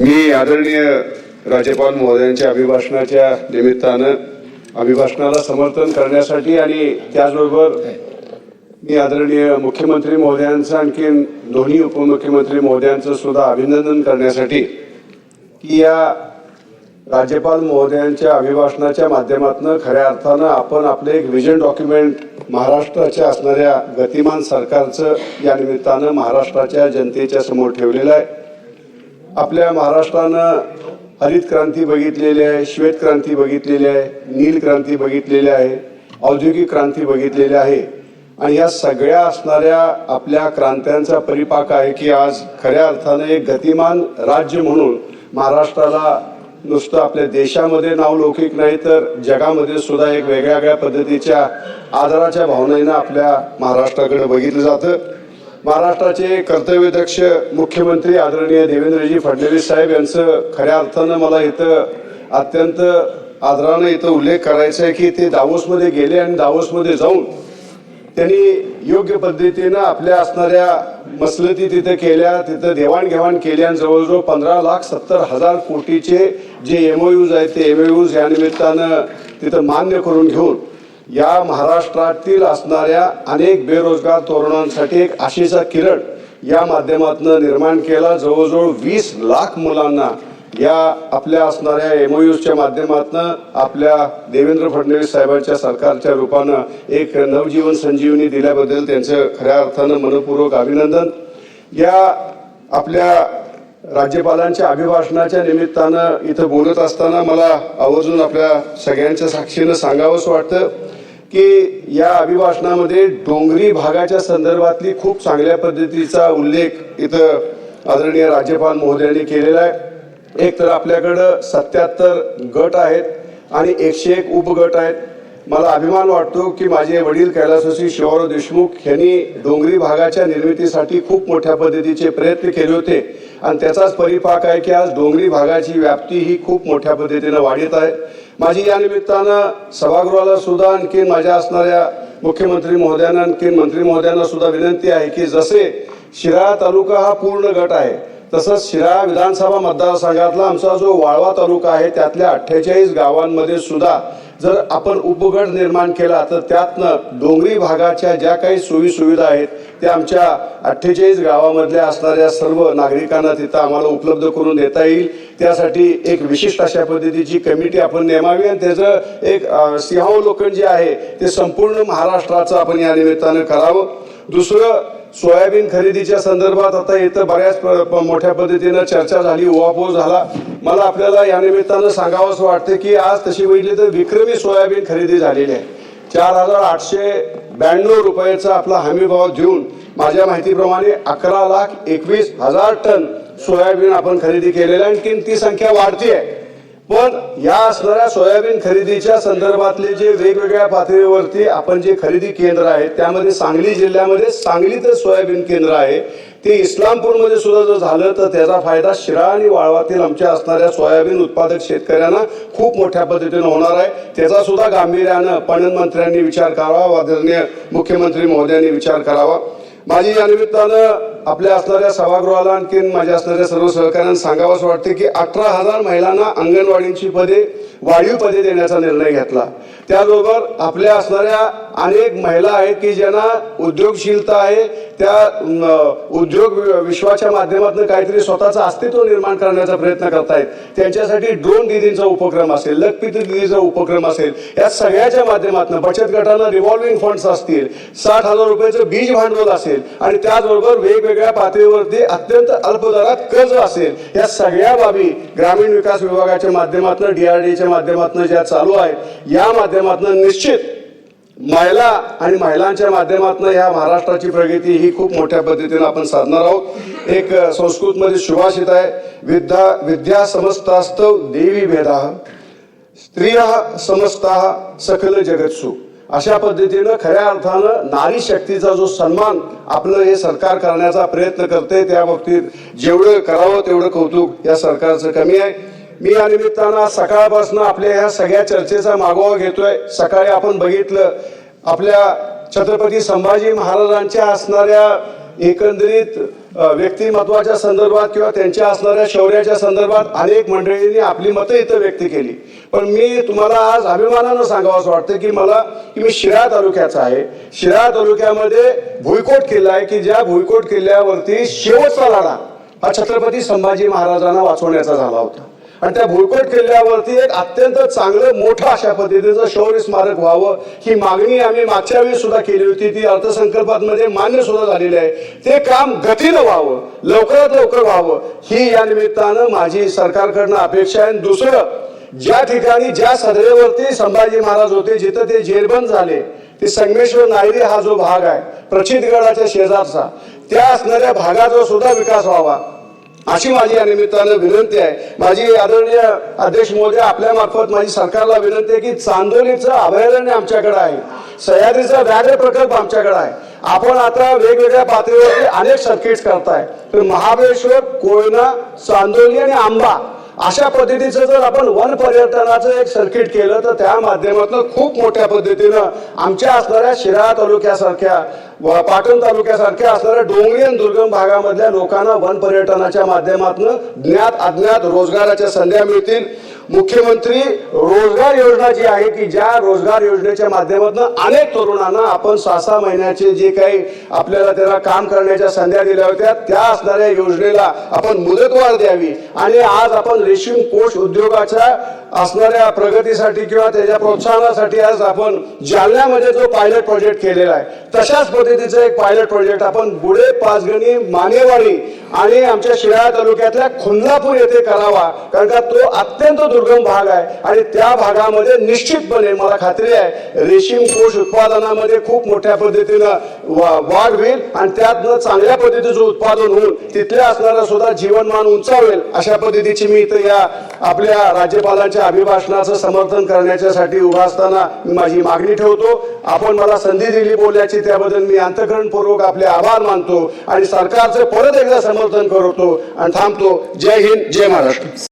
मी आदरणीय राज्यपाल महोदयांच्या अभिभाषणाच्या निमित्तानं अभिभाषणाला समर्थन करण्यासाठी आणि त्याचबरोबर मी आदरणीय मुख्यमंत्री महोदयांचं आणखीन दोन्ही उपमुख्यमंत्री महोदयांचं सुद्धा अभिनंदन करण्यासाठी की या राज्यपाल महोदयांच्या अभिभाषणाच्या माध्यमातून खऱ्या अर्थानं आपण आपले एक विजन डॉक्युमेंट महाराष्ट्राच्या असणाऱ्या गतिमान सरकारचं या निमित्तानं महाराष्ट्राच्या जनतेच्या समोर ठेवलेलं आहे. आपल्या महाराष्ट्रानं हरित क्रांती बघितलेली आहे श्वेत क्रांती बघितलेली आहे नील क्रांती बघितलेली आहे औद्योगिक क्रांती बघितलेली आहे. आणि या सगळ्या असणाऱ्या आपल्या क्रांत्यांचा परिपाक आहे की आज खऱ्या अर्थानं एक गतिमान राज्य म्हणून महाराष्ट्राला नुसतं आपल्या देशामध्ये नावलौकिक नाही तर जगामध्ये सुद्धा एक वेगळ्या वेगळ्या पद्धतीच्या आदराच्या भावनेनं आपल्या महाराष्ट्राकडे बघितलं जातं. महाराष्ट्राचे कर्तव्यदक्ष मुख्यमंत्री आदरणीय देवेंद्रजी फडणवीस साहेब यांचं खऱ्या अर्थानं मला इथं अत्यंत आदरानं इथं उल्लेख करायचा आहे की ते दावोसमध्ये गेले आणि दावोसमध्ये जाऊन त्यांनी योग्य पद्धतीनं आपल्या असणाऱ्या मसलती तिथे केल्या तिथं देवाणघेवाण केली आणि जवळजवळ पंधरा लाख सत्तर हजार कोटीचे जे एमओयूज आहेत ते एमओयूज या निमित्तानं तिथं मान्य करून घेऊन या महाराष्ट्रातील असणाऱ्या अनेक बेरोजगार तरुणांसाठी एक आशेचा किरण या माध्यमातून निर्माण केला. जवळजवळ वीस लाख मुलांना या आपल्या असणाऱ्या एम एमओयूच्या माध्यमातून आपल्या देवेंद्र फडणवीस साहेबांच्या सरकारच्या रूपानं एक नवजीवन संजीवनी दिल्याबद्दल त्यांचं खऱ्या अर्थानं मनपूर्वक अभिनंदन. या आपल्या राज्यपालांच्या अभिभाषणाच्या निमित्तानं इथं बोलत असताना मला आवर्जून आपल्या सगळ्यांच्या साक्षीनं सांगावंसं वाटतं की या अभिभाषणामध्ये डोंगरी भागाच्या संदर्भातली खूप चांगल्या पद्धतीचा उल्लेख इथं आदरणीय राज्यपाल महोदयांनी केलेला आहे. एक तर आपल्याकडं सत्याहत्तर गट आहेत आणि एकशे एक उपगट आहेत. मला अभिमान वाटतो की माझे वडील कैलासवासी शिवराव देशमुख यांनी डोंगरी भागाच्या निर्मितीसाठी खूप मोठ्या पद्धतीचे प्रयत्न केले होते. आणि त्याचाच परिपाक आहे की आज डोंगरी भागाची व्याप्ती ही खूप मोठ्या पद्धतीनं वाढत आहे. माझी या निमित्तानं सभागृहाला सुद्धा आणखीन माझ्या असणाऱ्या मुख्यमंत्री महोदयांना आणखीन मंत्री महोदयांना सुद्धा विनंती आहे की जसे शिराळा तालुका हा पूर्ण गट आहे तसंच शिराळा विधानसभा मतदारसंघातला आमचा जो वाळवा तालुका आहे त्यातल्या अठ्ठेचाळीस गावांमध्ये सुद्धा जर आपण उपगट निर्माण केला तर त्यातनं डोंगरी भागाच्या ज्या काही सोयी सुविधा आहेत त्या आमच्या अठ्ठेचाळीस गावामधल्या असणाऱ्या सर्व नागरिकांना तिथं आम्हाला उपलब्ध करून देता येईल. त्यासाठी एक विशिष्ट अशा पद्धतीची कमिटी आपण नेमावी आणि त्याचं एक सिंहावलोकन जे आहे ते संपूर्ण महाराष्ट्राचं आपण या निमित्तानं करावं. दुसरं सोयाबीन खरेदीच्या संदर्भात आता इथं बऱ्याच प- मोठ्या पद्धतीनं चर्चा झाली उहापोह झाला. मला आपल्याला या निमित्तानं सांगावंसं वाटतं की आज तशी बघितली तर विक्रमी सोयाबीन खरेदी झालेली आहे. चार हजार आठशे ब्याण्णव रुपयाचा आपला हमी भाव देऊन माझ्या माहितीप्रमाणे अकरा लाख एकवीस हजार टन सोयाबीन आपण खरेदी केलेलं आहे. आणखी ती संख्या वाढती आहे पण या असणाऱ्या सोयाबीन खरेदीच्या संदर्भातले जे वेगवेगळ्या पातळीवरती आपण जे खरेदी केंद्र आहेत त्यामध्ये सांगली जिल्ह्यामध्ये सांगलीतच सोयाबीन केंद्र आहे. ते इस्लामपूरमध्ये सुद्धा जर झालं तर त्याचा फायदा शिरा आणि वाळवातील आमच्या असणाऱ्या सोयाबीन उत्पादक शेतकऱ्यांना खूप मोठ्या पद्धतीनं होणार आहे. त्याचा सुद्धा गांभीर्यानं पणन मंत्र्यांनी विचार करावा आदरणीय मुख्यमंत्री महोदयांनी विचार करावा. माझी या निमित्तानं आपल्या असणाऱ्या सभागृहाला आणखीन माझ्या असणाऱ्या सर्व सहकाऱ्यांना सांगावंसं वाटते की अठरा हजार महिलांना अंगणवाडींची पदे वाढीव पदे देण्याचा निर्णय घेतला. त्याचबरोबर आपल्या असणाऱ्या अनेक महिला आहेत की ज्यांना उद्योगशीलता आहे त्या उद्योग विश्वाच्या माध्यमातून काहीतरी स्वतःचं अस्तित्व निर्माण करण्याचा प्रयत्न करतायत. त्यांच्यासाठी ड्रोन दिदींचा उपक्रम असेल लखपती दिदीचा उपक्रम असेल या सगळ्याच्या माध्यमातून बचत गटांना रिव्हॉल्विंग फंड्स असतील साठ हजार रुपयाचं बीज भांडवल असेल आणि त्याचबरोबर वेगवेगळ्या पातळीवरती अत्यंत अल्प दरात कर्ज असेल या सगळ्या बाबी ग्रामीण विकास विभागाच्या माध्यमातून डीआरडीच्या माध्यमातून ज्या चालू आहेत या माध्यमातून निश्चित महिला आणि महिलांच्या माध्यमातून ह्या महाराष्ट्राची प्रगती ही खूप मोठ्या पद्धतीने आपण साधणार आहोत. एक संस्कृतमध्ये सुभाषित आहे विद्या विद्या समस्तास्तव देवी भेदा स्त्रिया समस्ता सकल जगत्सु. अशा पद्धतीनं खऱ्या अर्थानं नारी शक्तीचा जो सन्मान आपलं हे सरकार करण्याचा प्रयत्न करते त्या बाबतीत जेवढं करावं तेवढं कौतुक या सरकारचं कमी आहे. मी या निमित्तानं सकाळपासून आपल्या ह्या सगळ्या चर्चेचा मागोवा घेतोय. सकाळी आपण बघितलं आपल्या छत्रपती संभाजी महाराजांच्या असणाऱ्या एकंदरीत व्यक्तिमत्वाच्या संदर्भात किंवा त्यांच्या असणाऱ्या शौर्याच्या संदर्भात अनेक मंडळींनी आपली मतं इथं व्यक्त केली. पण मी तुम्हाला आज अभिमानानं सांगावं असं वाटतं की मला की मी शिराळा तालुक्याचा आहे. शिराळा तालुक्यामध्ये भुईकोट किल्ला आहे की ज्या भुईकोट किल्ल्यावरती शेवटचा लढा हा छत्रपती संभाजी महाराजांना वाचवण्याचा झाला होता. आणि त्या भुईकोट किल्ल्यावरती एक अत्यंत चांगलं मोठं अशा पद्धतीचं शौर्य स्मारक व्हावं. ही मागणी आम्ही मागच्या वेळी सुद्धा केली होती. ती अर्थसंकल्पामध्ये मान्य सुद्धा झालेली आहे. ते काम गतीनं व्हावं लवकरात लवकर व्हावं. ही या निमित्तानं माझी सरकारकडनं अपेक्षा आहे. आणि दुसरं ज्या ठिकाणी ज्या सदरेवरती संभाजी महाराज होते जिथं ते जेरबंद झाले ते संगमेश्वर नायरी हा जो भाग आहे प्रचितगडाच्या शेजारचा त्या असणाऱ्या भागाचा सुद्धा विकास व्हावा. अशी माझी या निमित्तानं विनंती आहे. माझी आदरणीय अध्यक्ष मोदी आपल्या मार्फत माझी सरकारला विनंती आहे की चांदोलीचं अभयारण्य आमच्याकडे आहे. सह्याद्रीचा व्याघ्र प्रकल्प आमच्याकडे आहे. आपण आता वेगवेगळ्या पातळीवरती अनेक सर्किट्स करताय. महाबळेश्वर कोयना चांदोली आणि आंबा अशा पद्धतीचं जर आपण वन पर्यटनाचं एक सर्किट केलं तर त्या माध्यमातून खूप मोठ्या पद्धतीनं आमच्या असणाऱ्या शिराळा तालुक्यासारख्या व पाटण तालुक्यासारख्या असणाऱ्या डोंगरी आणि दुर्गम भागामधल्या लोकांना वन पर्यटनाच्या माध्यमातून ज्ञात अज्ञात रोजगाराच्या संध्या मिळतील. मुख्यमंत्री रोजगार योजना जी आहे की ज्या रोजगार योजनेच्या माध्यमातून अनेक तरुणांना आपण सहा सहा महिन्याचे जे काही आपल्याला त्याला काम करण्याच्या संध्या दिल्या होत्या त्या असणाऱ्या योजनेला आपण मुदतवाढ द्यावी. आणि आज आपण रेशीम कोष उद्योगाच्या असणाऱ्या प्रगतीसाठी किंवा त्याच्या प्रोत्साहनासाठी आज आपण जालन्यामध्ये जो पायलट प्रोजेक्ट केलेला आहे तशाच पद्धतीचं एक पायलट प्रोजेक्ट आपण गुढे पाचगणी मानेवाडी आणि आमच्या शिराळा तालुक्यातल्या खुल्लापूर येथे करावा कारण का तो अत्यंत दुर्गम भाग आहे. आणि त्या भागामध्ये निश्चितपणे मला खात्री आहे रेशीम कोष उत्पादनामध्ये खूप मोठ्या पद्धतीनं वाढ होईल आणि त्यातनं चांगल्या पद्धतीचं उत्पादन होऊन तिथल्या असणारा सुद्धा जीवनमान उंचावेल अशा पद्धतीची मी इथं या आपल्या राज्यपालांच्या अभिभाषणाचं समर्थन करण्याच्यासाठी उभा असताना मी माझी मागणी ठेवतो. आपण मला संधी दिली बोलण्याची त्याबद्दल मी अंतकरणपूर्वक आपले आभार मानतो आणि सरकारचं परत एकदा समर्थन करतो आणि थांबतो. जय हिंद जय महाराष्ट्र.